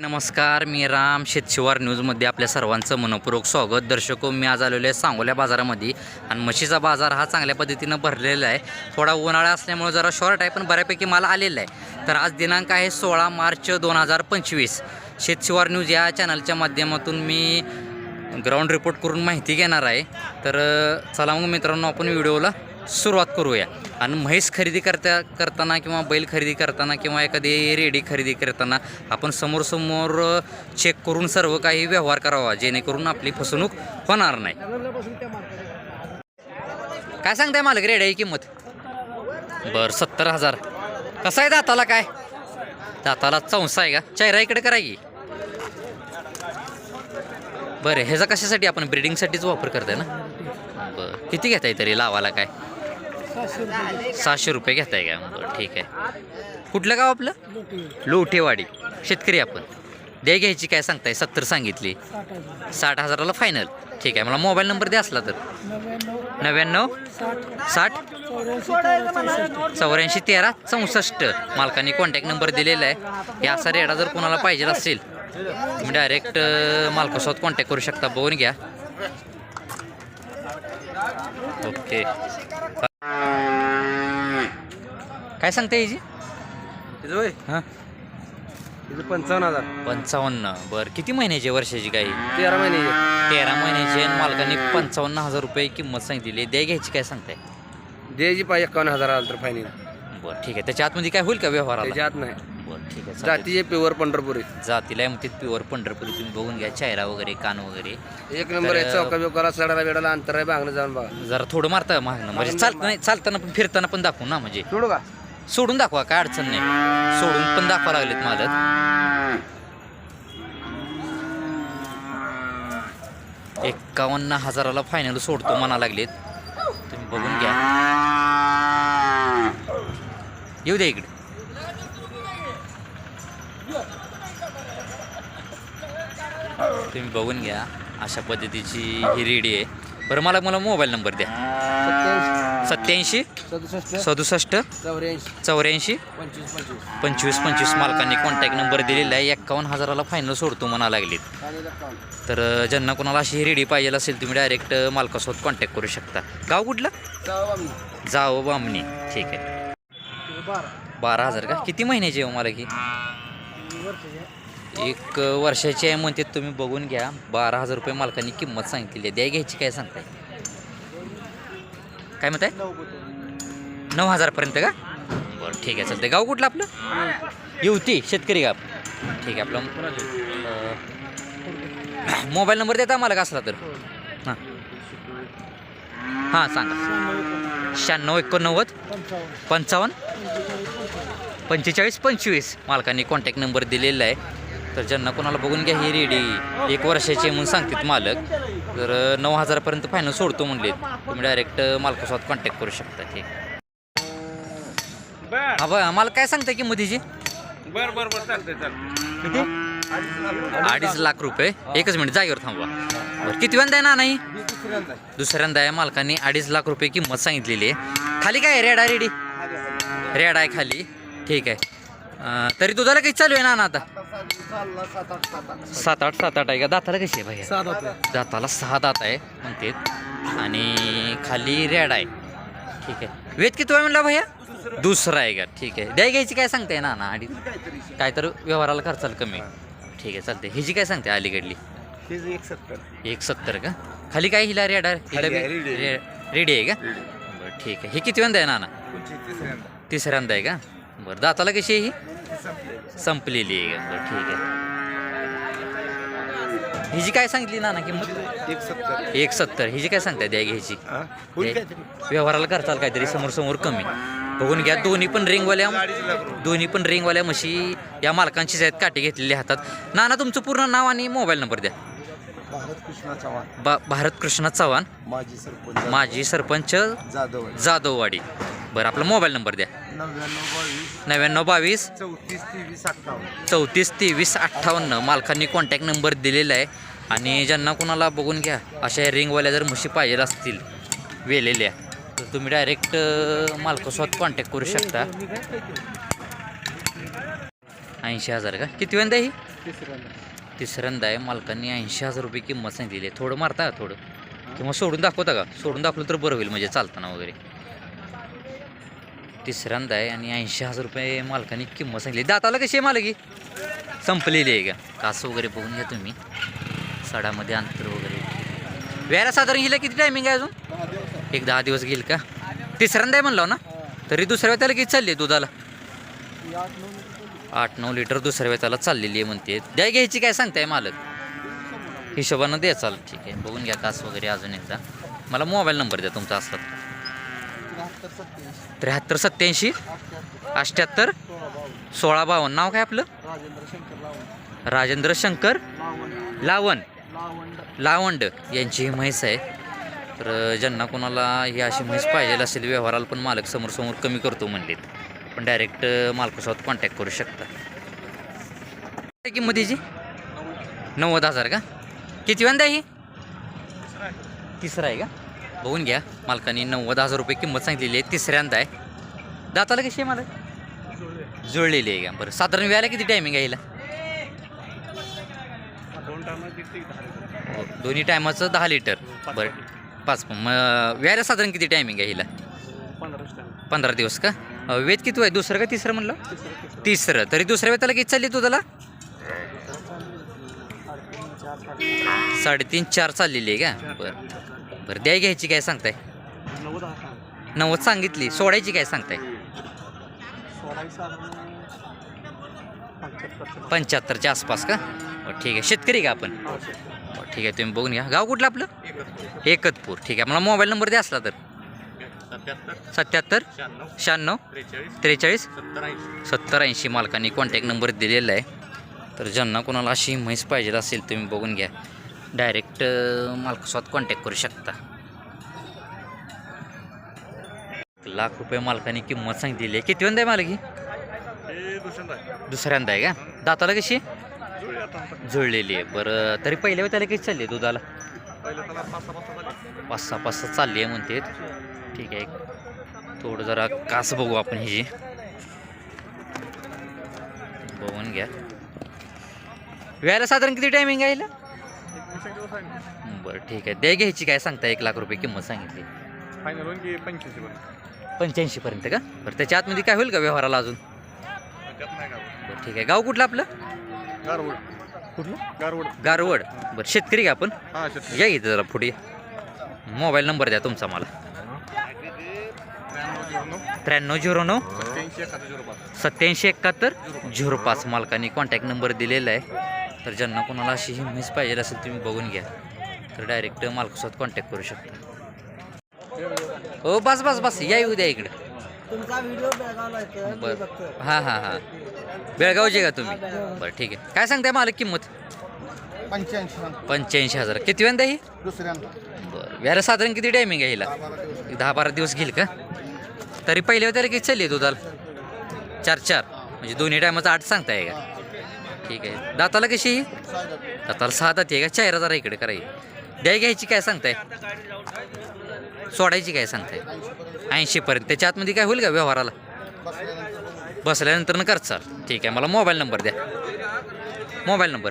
नमस्कार मी राम शेतशिवार न्यूजमध्ये आपल्या सर्वांचं मनपूर्वक स्वागत. दर्शको मी आज आलेलो आहे सांगोल्या बाजारामध्ये आणि म्हशीचा बाजार हा चांगल्या पद्धतीनं भरलेला आहे. थोडा उन्हाळा असल्यामुळे जरा शॉर्ट आहे पण बऱ्यापैकी माल आलेला आहे. तर आज दिनांक आहे सोळा मार्च दोन हजार पंचवीस. शेतशिवार न्यूज या चॅनलच्या माध्यमातून मी ग्राउंड रिपोर्ट करून माहिती घेणार आहे. तर चला मग मित्रांनो आपण व्हिडिओला सुरुवात करूया. आणि म्हैस खरेदी करता करताना किंवा बैल खरेदी करताना किंवा एखादी रेडी खरेदी करताना आपण समोर चेक करून सर्व काही व्यवहार करावा जेणेकरून आपली फसवणूक होणार नाही. काय सांगताय मालक रेड्याची किंमत? बरं सत्तर हजार. कसा आहे दाताला काय? दाताला चौसा आहे का? चेहरा इकडे करायची की. बरं ह्याचा कशासाठी आपण ब्रिडिंगसाठीच वापर करताय ना? बरं किती घेताय तरी लावाला काय? सहाशे रुपये घेताय का? मग ठीक आहे. कुठलं गाव आपलं? लोटेवाडी शेतकरी आपण. दे घ्यायची काय सांगताय? सत्तर सांगितली. साठ हजाराला फायनल ठीक आहे. मला मोबाईल नंबर द्या असला तर. नव्याण्णव साठ चौऱ्याऐंशी तेरा चौसष्ट. मालकांनी कॉन्टॅक्ट नंबर दिलेला आहे. या असा रेडा जर कोणाला पाहिजे असेल तुम्ही डायरेक्ट मालकासोबत कॉन्टॅक्ट करू शकता. बघून घ्या. ओके. काय सांगता याची होय. हां? पंचावन्न हजार. पंचावन्न. बरं. किती महिन्याची आहे वर्षाची काही तेरा महिन्याची. तेरा महिन्याची आणि मालकांनी पंचावन्न हजार रुपये किंमत सांगितलेली आहे. द्या घ्यायची काय सांगताय? द्यायची पाहिजे एकावन्न हजार आलं तर फायनल बरं ठीक आहे. त्याच्या आतमध्ये काय होईल का व्यवहाराला? त्याच्यात नाही. बरं ठीक आहे. चालेल. जातीचे प्युअर पंढरपुरी. जातीला आहे मग ते प्युअर पंढरपुरी. तुम्ही बघून घ्या. चेहरा वगैरे कान वगैरे. एक नंबर आहे चौका बिवकाला सडाला बेडाला अंतर आहे बांगणं जाऊन बघा. जरा थोडं मारता मागणं. म्हणजे चालतं नाही चालताना पण फिरताना पण दाखवू ना म्हणजे. सोडू का? सोडून दाखवा काय अडचण नाही. सोडून पण दाखवा लागलेत मालक एक्कावन्न हजाराला फायनल सोडतो म्हणा लागलेत. तुम्ही बघून घ्या. येऊ द्या इकडे. तुम्ही बघून घ्या अशा पद्धतीची ही रेडी आहे. बरं मला मला मोबाईल नंबर द्या. सत्याऐंशी सदुसष्ट सदुसष्ट चौऱ्याऐंशी चौऱ्याऐंशी पंचवीस पंचवीस. पंचवीस पंचवीस मालकांनी कॉन्टॅक्ट नंबर दिलेला आहे. एक्कावन्न हजाराला फायनल सोडतो म्हणा लागलेत. आणि एकावन्न. तर ज्यांना कोणाला अशी रेडी पाहिजे असेल तुम्ही डायरेक्ट मालकासोबत कॉन्टॅक्ट करू शकता. गाव कुठलं? आम्ही. जाओ बामणी. ठीक आहे. बारा. हजार का? किती महिन्याची आहे हो मला की एक वर्षाची आहे म्हणते तुम्ही बघून घ्या. बारा हजार रुपये मालकांनी किंमत सांगितलेली आहे. द्या घ्यायची काय सांगताय? काय म्हणताय? नऊ हजारपर्यंत का? बरं ठीक आहे. चालते गाव कुठलं आपलं? युवती शेतकरी गाव. ठीक आहे आपलं मोबाईल नंबर देता आम्हाला का असला तर? हां. हां सांगा. शहाण्णव एकोणनव्वद पंचावन्न पंचेचाळीस पंचवीस. मालकांनी कॉन्टॅक्ट नंबर दिलेला आहे. तर ज्यांना कोणाला बघून घ्या ही रेडी. एक वर्षाची म्हणून सांगतात मालक. तर नऊ हजारपर्यंत फायनल सोडतो म्हणले तुम्ही डायरेक्ट मालकासोबत कॉन्टॅक्ट करू शकता ठीक हा बघा मला काय सांगता की मोदीजी? बर बर बर चालतंय अडीच लाख रुपये. एकच मिनिट जागेवर थांबवा. बरं किती वेळा आहे ना नाही दुसऱ्यांदा आहे. मालकांनी अडीच लाख रुपये किंमत सांगितलेली आहे. खाली काय आहे? रेडा रेडी. रेड आहे खाली. ठीक आहे. तरी दुधाला काही चालू आहे ना ना आता सात आठ सात आठ. आहे का? दाताला कशी आहे भैया? दाताला सहा दात आहे म्हणते. आणि खाली रेड आहे. ठीक आहे. वेद किती आहे म्हणला भैया? दुसरा. आहे का? ठीक आहे. द्या घ्यायची काय सांगताय ना ना अडीच काय तर व्यवहाराला खर्चाला कमी. ठीक आहे चालते ह्याची काय सांगते अलीकडली? एक सत्तर एक सत्तर का? खाली काय हिला रेड हिला आहे, रेडी आहे. रेडी आहे का? बरं ठीक आहे. हे किती वेळा आहे नाना? तिसऱ्यांदा आहे का? बरं दाताला कशी आहे ही? संपलेली आहे. का बरं ठीक आहे. हिची काय सांगितली नाना किंमत? एक सत्तर. एक सत्तर हिची काय सांगताय द्या घ्यायची. व्यवहाराला करताल काहीतरी समोर समोर कमी. बघून घ्या दोन्ही पण रिंगवाल्या. दोन्ही पण रिंगवाल्या म्हशी या मालकांचीच आहेत काठी घेतलेली हातात. नाना तुमचं पूर्ण नाव आणि मोबाईल नंबर द्या. भारत कृष्णा चव्हाण. बा भारत कृष्णा चव्हाण. माजी सरपंच माजी सरपंच जाधव जाधववाडी. बरं आपला मोबाईल नंबर द्या. नव्याण्णव बावीस. नव्याण्णव बावीस. चौतीस तेवीस अठ्ठावन्न. चौतीस तेवीस अठ्ठावन्न. मालकांनी कॉन्टॅक्ट नंबर दिलेला आहे. आणि ज्यांना कोणाला बघून घ्या अशा रिंगवाल्या जर म्हशी पाहिजे असतील वेलेल्या तर तुम्ही डायरेक्ट मालकासोबत कॉन्टॅक्ट करू शकता. ऐंशी हजार का? किती वेंदा ही? तिसऱ्यांदा आहे मालकांनी ऐंशी हजार रुपये किंमत सांगितलेली आहे थोडं मारता का थोडं? किंवा सोडून दाखवता का? सोडून दाखवलं तर बरं होईल म्हणजे चालताना वगैरे. तिसऱ्यांदा आहे आणि ऐंशी हजार रुपये मालकांनी किंमत सांगितली. दाताला कशी आहे मालकी? संपलेली आहे का? कास वगैरे बघून घ्या तुम्ही. सडामध्ये अंतर वगैरे. वेळा साधारण हिला किती टायमिंग आहे अजून? एक दहा दिवस घेईल का? तिसऱ्यांदा आहे म्हणलं ना? तरी दुसऱ्या वेळेला किती चालली आहे दुधाला? आठ नऊ लिटर दुसऱ्या वेळेला चाललेली आहे म्हणते. द्या घ्यायची काय सांगताय मालक? हिशोबानं द्या चाल ठीक आहे. बघून घ्या कास वगैरे अजून एकदा. मला मोबाईल नंबर द्या तुमचा असला त्र्याहत्तर सत्याऐंशी अठ्ठ्याहत्तर? सोळा बावन्न. नाव काय आपलं? राजेंद्र शंकर. लावण. लावंड. लावंड यांची ही म्हैस आहे. तर ज्यांना कोणाला ही अशी म्हैस पाहिजे असेल व्यवहाराला पण मालक समोर समोर कमी करतो म्हणलेत. पण डायरेक्ट मालकासोबत कॉन्टॅक्ट करू शकता. काय किंमत हिची? नव्वद हजार का? किती वेंदा ही? तिसरा आहे का? बघून घ्या मालकाने नव्वद हजार रुपये किंमत सांगितलेली आहे. तिसऱ्यांदा आहे. दाताला कशी आहे मालक? जुळलेली आहे का? बरं साधारण व्यायला किती टायमिंग आहे हिला? हो, दोन्ही टायमाचं दहा लिटर बरं पाच मग व्यायला साधारण किती टायमिंग आहे हिला? पंधरा दिवस का? वेद किती आहे? दुसरं का तिसरं म्हणलं? तिसरं. तरी दुसऱ्या वेताला किती चालली तू त्याला? साडेतीन चार चाललेली आहे का? बरं. बरं द्याय घ्यायची काय सांगताय? नव्वद सांगितली. सोडायची काय सांगताय? पंच्याहत्तरच्या आसपास का? ठीक आहे. शेतकरी का आपण? ठीक आहे. तुम्ही बघून घ्या. गाव कुठलं आपलं? एकतपूर. ठीक आहे. मला मोबाईल नंबर द्या असला तर. सत्याहत्तर शहाण्णव त्रेचाळीस सत्तर ऐंशी. मालकांनी कॉन्टॅक्ट नंबर दिलेला आहे. तर ज्यांना कोणाला अशी म्हैस पाहिजे असेल तुम्ही बघून घ्या. डायरेक्ट मालकासोबत कॉन्टॅक्ट करू शकता. लाख रुपये मालकाने किंमत सांगितलेली आहे. किती वेंदा आहे मालकी? दुसऱ्यांदा आहे. का? दाताला कशी? जुळलेली आहे. बरं तरी पहिल्या वेळेला किती चालली आहे दुधाला? त्याला पाच सहा पाच सहा चालली आहे. म्हणते ठीक आहे. थोडं जरा कास बघू आपण ह्याची. बघून घ्या. वेळेला साधारण किती टायमिंग आहे बरं ठीक आहे. द्या घ्यायची काय सांगता एक लाख रुपये किंमत सांगितली. फायनल पंच्याऐंशी पर्यंत. का? बरं त्याच्या आतमध्ये काय होईल का व्यवहाराला अजून? बरं ठीक आहे. गाव कुठलं आपलं? गारवड कुठलं? गारवड गारवड. बरं शेतकरी का आपण? हा या इथं जरा पुढे. मोबाईल नंबर द्या तुमचा मला. त्र्याण्णव झिरो नऊ. सत्याऐंशी एकाहत्तर. झिरो पाच मालकाने कॉन्टॅक्ट नंबर दिलेला आहे. तर ज्यांना कोणाला अशी ही म्हैस पाहिजे असेल तुम्ही बघून घ्या. तर डायरेक्ट मालकासोबत कॉन्टॅक्ट करू शकता. हो बस बस बस. या येऊ द्या इकडे. बरं. हां हां हां. बेळगावचे का तुम्ही? बरं ठीक आहे. काय सांगताय मालक किंमत? पंच्याऐंशी पंच्याऐंशी हजार. किती वेंदा ही? दुसऱ्यांदा. बरं. व्याला साधारण किती टायमिंग आहे हिला? दहा बारा दिवस घेईल का? तरी पहिल्या त्याला किती चालली आहे दुधाला. चार चार. म्हणजे दोन्ही टायमाचं आठ सांगताय का? ठीक आहे. दाताला कशी दाताला सहा दाती आहे का? चेहरा जरा इकडे कराय द्याय घ्यायची काय सांगताय? सोडायची काय सांगताय? ऐंशीपर्यंत त्याच्या आतमध्ये काय होईल का व्यवहाराला? बसल्यानंतर न चाल ठीक आहे. मला मोबाईल नंबर द्या. Mobile number.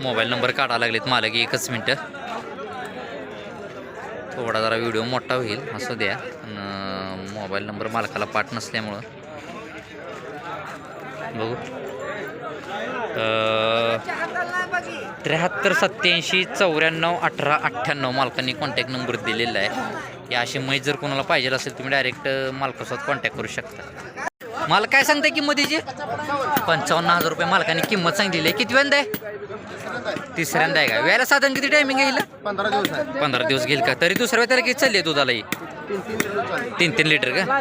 मोबाईल नंबर काढा लागलेत मालक एकच मिनटं. थोडा जरा व्हिडिओ मोठा होईल असं द्या. मोबाईल नंबर मालकाला पाठ नसल्यामुळं. बघू. त्र्याहत्तर सत्त्याऐंशी चौऱ्याण्णव अठरा अठ्ठ्याण्णव मालकांनी कॉन्टॅक्ट नंबर दिलेला आहे. या अशी माहिती जर कोणाला पाहिजे असेल तुम्ही डायरेक्ट मालकासोबत कॉन्टॅक्ट करू शकता. मला काय सांगताय किंमतीची? पंचावन्न हजार रुपये मालकाने किंमत सांगितलेली आहे. किती वेळ आहे? तिसऱ्यांदा आहे का? वेळेला साधारण किती टायमिंग आहे हिला? पंधरा दिवस आहे. पंधरा दिवस घेईल का? तरी दुसऱ्या वेळेला किती चालली आहे दुधाला ही? तीन तीन लिटर का?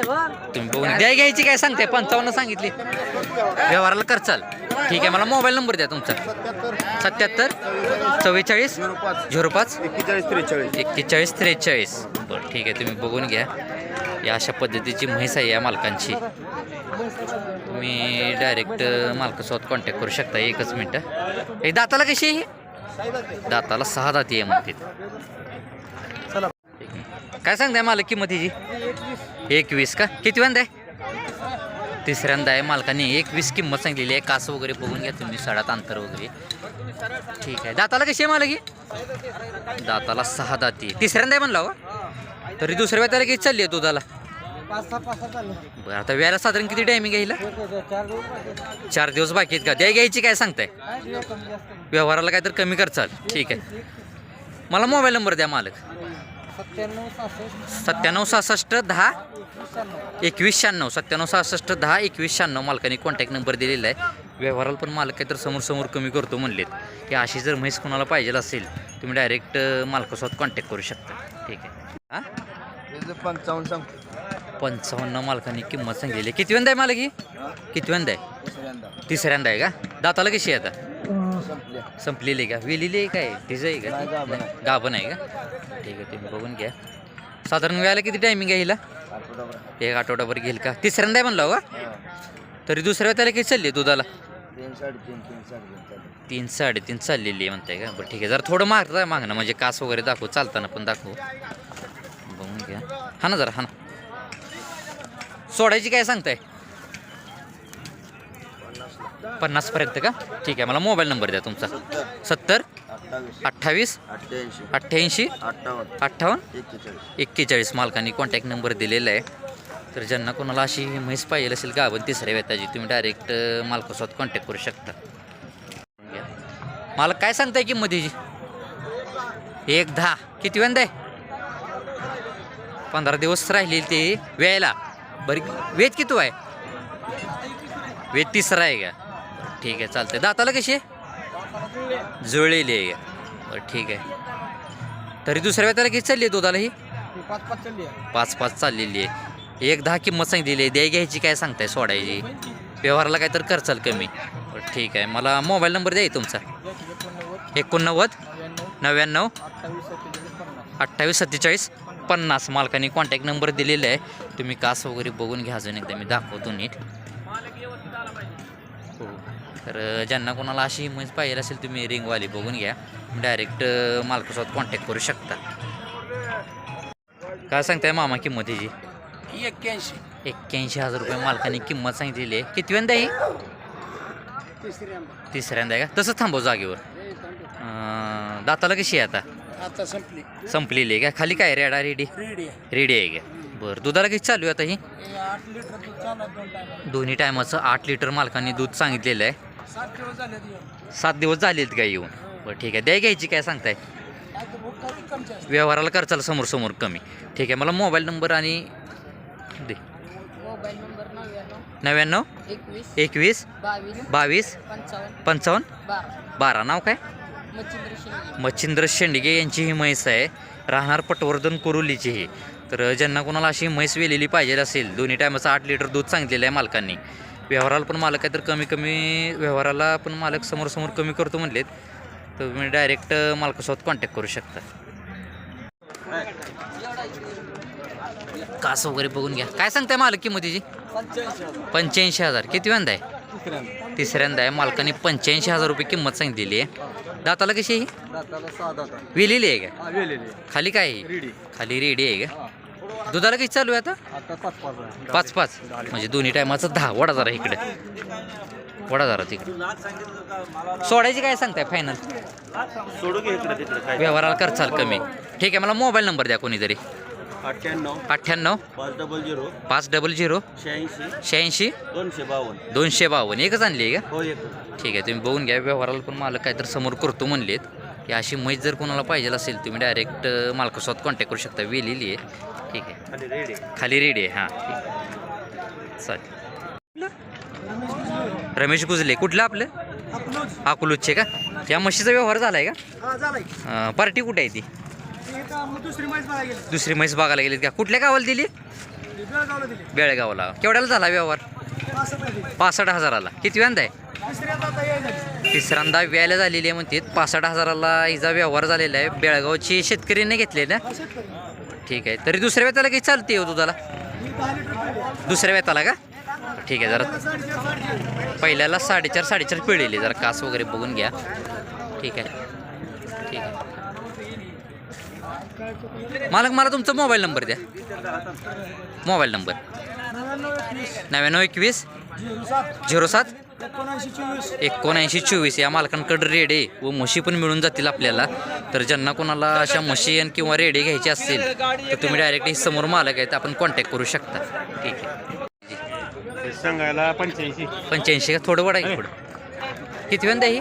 तुम्ही बघून द्या घ्यायची काय सांगताय? पंचावन्न सांगितली. व्यवहाराला कर चाल. ठीक आहे मला मोबाईल नंबर द्या तुमचा. सत्याहत्तर सत्याहत्तर चव्वेचाळीस झिरो पाच. झिरो पाच एक्केचाळीस त्रेचाळीस. एक्केचाळीस त्रेचाळीस बरं ठीक आहे तुम्ही बघून घ्या. या अशा पद्धतीची म्हैस आहे या मालकांची. तुम्ही डायरेक्ट मालकासोबत कॉन्टॅक्ट करू शकता एकच मिनटं. एक दाताला कशी आहे ही? दाताला सहा दाती आहे म्हणते चला. काय सांगताय मालक किंमत हिची? एकवीस का? किती वेंदा आहे? तिसऱ्यांदा आहे मालकाने एक वीस किंमत सांगितलेली आहे. कास वगैरे बघून घ्या तुम्ही सडात अंतर वगैरे. ठीक आहे. दाताला कशी आहे मला की दाताला सहा दाती. तिसऱ्यांदा आहे म्हणला हो. तरी दुसऱ्या वेळेला किती चालली आहे दुधाला? पाच सहा पाच सहा चालले बरं आता वेळेला साधारण किती टायमिंग आहे हिला? चार दिवस चार दिवस बाकी आहेत का? द्या घ्यायची काय सांगताय? काय दिवस कमी जास्त व्यवहाराला काय तर कमी करचाल. ठीक आहे. मला मोबाईल नंबर द्या मालक. सत्त्याण्णव सहासष्ट. सत्त्याण्णव सहासष्ट दहा? शहाण्णव. एकवीस शहाण्णव. सत्त्याण्णव सहासष्ट दहा एकवीस शहाण्णव. मालकाने कॉन्टॅक्ट नंबर दिलेला आहे. व्यवहाराला पण मालक काय तर समोर समोर कमी करतो म्हणलेत. की अशी जर म्हैस कोणाला पाहिजे असेल तुम्ही डायरेक्ट मालकासोबत कॉन्टॅक्ट करू शकता. ठीक आहे. हां? पंचावन्न सांग पंचावन्न मालकांनी किंमत सांगितलेली आहे आहे मालक ही? किती आहे? तिसऱ्यांदा आहे का? दाताला कशी आहे आता? संपलेली आहे का? वेलेली आहे काय? तिचं आहे का गाभण आहे का? ठीक आहे तुम्ही बघून घ्या. साधारण वेळाला किती टायमिंग आहे हिला? एक आठवडाभर घेईल का? तिसऱ्यांदा आहे म्हणलं हो का? तरी दुसऱ्या त्याला किती चालली आहे दुधाला? तीन साडेतीन तीन साडेतीन चाललेली आहे म्हणताय का? बरं ठीक आहे जरा थोडं मागता मागणं म्हणजे कास वगैरे दाखवू चालताना पण दाखवू. बघून घ्या. हा ना जरा हा ना. सोडायची काय सांगताय? पन्नासपर्यंत का? ठीक आहे मला मोबाईल नंबर द्या तुमचा. सत्तर अठ्ठावीस अठ्ठ्याऐंशी अठ्ठावन अठ्ठावन्न एक्केचाळीस. मालकांनी कॉन्टॅक्ट नंबर दिलेला आहे. तर ज्यांना कोणाला अशी म्हैस पाहिजे असेल का आपण तिसऱ्या वेताची तुम्ही डायरेक्ट मालकासोबत कॉन्टॅक्ट करू शकता. मला काय सांगताय किंमत हिची एक दहा. किती वेंद आहे? पंधरा दिवस राहिलेली ते वेळेला. बरी वेद किती आहे? वेद तिसरा आहे का? ठीक आहे चालतंय. दाताला कशी आहे? जुळलेली आहे का? बरं ठीक आहे. तरी दुसऱ्या वेताला किती चालली आहे दुधाला ही? पाच पाच चाललेली आहे. एक दहा किंमत सांगितलेली आहे. द्याय घ्यायची काय सांगताय सोडायची? व्यवहाराला काय तर करचाल कमी. ठीक आहे. मला मोबाईल नंबर द्या तुमचा. एकोणनव्वद नव्याण्णव अठ्ठावीस सत्तेचाळीस पन्नास मालकाने कॉन्टॅक्ट नंबर दिलेला आहे. तुम्ही कास वगैरे बघून घ्या अजून एकदा मी दाखवतो नीट. हो तर ज्यांना कोणाला अशी म्हैस पाहिजे असेल तुम्ही रिंगवाली बघून घ्या. डायरेक्ट मालकासोबत कॉन्टॅक्ट करू शकता. काय सांगताय मामा किंमत हिची एक्क्याऐंशी. एक्क्याऐंशी हजार रुपये मालकाने किंमत सांगितलेली आहे. किती वेंदा ही तिसऱ्यांदा. आहे का? तसंच थांबव जागेवर. दाताला कशी आहे आता? आता संपली. संपलेली आहे का? खाली काय रेडा रेडी? रेडी आहे. रेडी आहे का? बरं दुधाला किती चालू आहे आता ही? हे आठ लिटर दूध चालत दोन टायम दोन्ही टायमाचं आठ लिटर मालकाने दूध सांगितलेलं आहे. सात दिवस झाले दिवस सात दिवस झालेत का येऊन? बरं ठीक आहे. द्या घ्यायची काय सांगताय? भूक कमची असते व्यवहाराला करचाल समोर समोर कमी. ठीक आहे मला मोबाईल नंबर आणि दे. मोबाईल नंबर नव्याण्णव नव्याण्णव? एकवीस एकवीस? बावीस बावीस? पंचावन्न पंचावन्न? बारा. बारा. नाव काय? मच्छिंद्र शेंडगे. यांची ही म्हैस आहे. राहणार पटवर्धन कुरुलीची ही. तर ज्यांना कोणाला अशी म्हैस वेलेली पाहिजे असेल दोन्ही टायमाचं आठ लिटर दूध सांगितलेलं आहे मालकांनी. व्यवहाराला पण मालक आहे तर कमी कमी व्यवहाराला पण मालक समोरसमोर कमी करतो म्हणलेत. तर तुम्ही डायरेक्ट मालकासोबत कॉन्टॅक्ट करू शकता. कास वगैरे बघून घ्या. काय सांगताय मालक किंमतीची? पंच्याऐंशी हजार. किती वेंदा आहे? तिसऱ्यांदा तिसऱ्यांदा आहे. मालकाने पंच्याऐंशी हजार रुपये किंमत सांगितलेली आहे. दाताला कशी आहे ही? दाताला सहा दाता. विलेली आहे का? हा वेलेली खाली काय आहे? रेडी. खाली रेडी आहे का? हा. दुधाला किती चालू आहे आता? आता पाच पाच आहे. पाच पाच. म्हणजे दोन्ही टायमाचं दहा. वडा जरा इकडे. वडा जरा तिकडे. सोडायची काय सांगताय फायनल सोडू घे इकडे तिकडे काय? व्यवहाराला करचाल कमी. ठीक आहे मला मोबाईल नंबर द्या कोणीतरी. अठ्ठ्याण्णव. अठ्ठ्याण्णव. पाच डबल झिरो पाच डबल झिरो शहाऐंशी. शहाऐंशी. दोनशे बावन्न. दोनशे बावन्न. एकच आणली आहे का? हो एक ठीक आहे तुम्ही बघून घ्या. व्यवहाराला पण मालक काय तर समोर करतो म्हणलेत. की अशी म्हैस जर कोणाला पाहिजे असेल तुम्ही डायरेक्ट मालकासोबत कॉन्टॅक्ट करू शकता. वेलेली आहे. ठीक आहे. खाली रेडी खाली रेडी आहे. हां. ठीक चालेल. रमेश गुजले कुठलं आपलं? अकलूजचे का? या म्हशीचा व्यवहार झाला आहे का? हा झालाय. अं, पार्टी कुठे आहे ती? दुसरी म्हैस बघायला गेलीत का? कुठल्या गावाला दिली? बेळगावला केवढ्याला झाला व्यवहार? पासष्ट हजाराला. किती व्यांदा आहे तिसऱ्यांदा व्यायला झालेली आहे म्हणते पासष्ट हजाराला हिचा व्यवहार झालेला आहे. बेळगावची शेतकरीने घेतले ना? ठीक आहे. तरी दुसऱ्या वेताला काही चालते हो दुधाला? दुसऱ्या वेताला का? ठीक आहे जरा पहिल्याला साडेचार साडेचार. पिळलेली जरा कास वगैरे बघून घ्या. ठीक आहे. मालक मला तुमचा मोबाईल नंबर द्या. Mobile number. नव्याण्णव एकवीस झिरो सात एकोणऐंशी चोवीस. या मालकांकडे रेडे व म्हशी पण मिळून जातील आपल्याला. तर ज्यांना कोणाला अशा म्हशी आणि किंवा रेडे घ्यायचे असतील तर तुम्ही डायरेक्ट समोर मालक आहेत आपण कॉन्टॅक्ट करू शकता. ठीक आहे. सांगायला पंच्याऐंशी. पंच्याऐंशी का? थोडं की पुढं. किती वेळा ही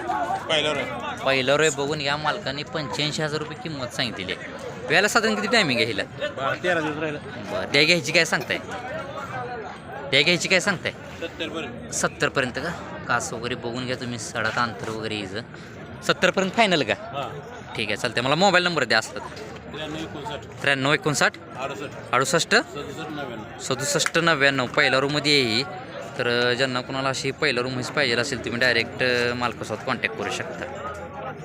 पहिलं पहिलं रोय बघून या मालकाने पंच्याऐंशी हजार रुपये किंमत सांगितलेली आहे. वेळेला साधारण किती टायमिंग आहे हिला? तेरा दिवस राहिलं बरं द्या घ्यायची काय सांगताय? द्या घ्यायची काय सांगताय? सत्तर पर्यंत सत्तरपर्यंत का? कास वगैरे बघून घ्या तुम्ही सडात अंतर वगैरे यायचं सत्तरपर्यंत फायनल का? हां. ठीक आहे चालते मला मोबाईल नंबर द्या असतात. त्र्याण्णव एकोणसाठ. त्र्याण्णव एकोणसाठ? अडुसष्ट. अडुसष्ट? सदुसष्ट नव्याण्णव. सदुसष्ट नव्याण्णव. पहिल्या रूममध्ये येई तर ज्यांना कोणाला अशी पहिल्या रूम पाहिजे असेल तुम्ही डायरेक्ट मालकासोबत कॉन्टॅक्ट करू शकता.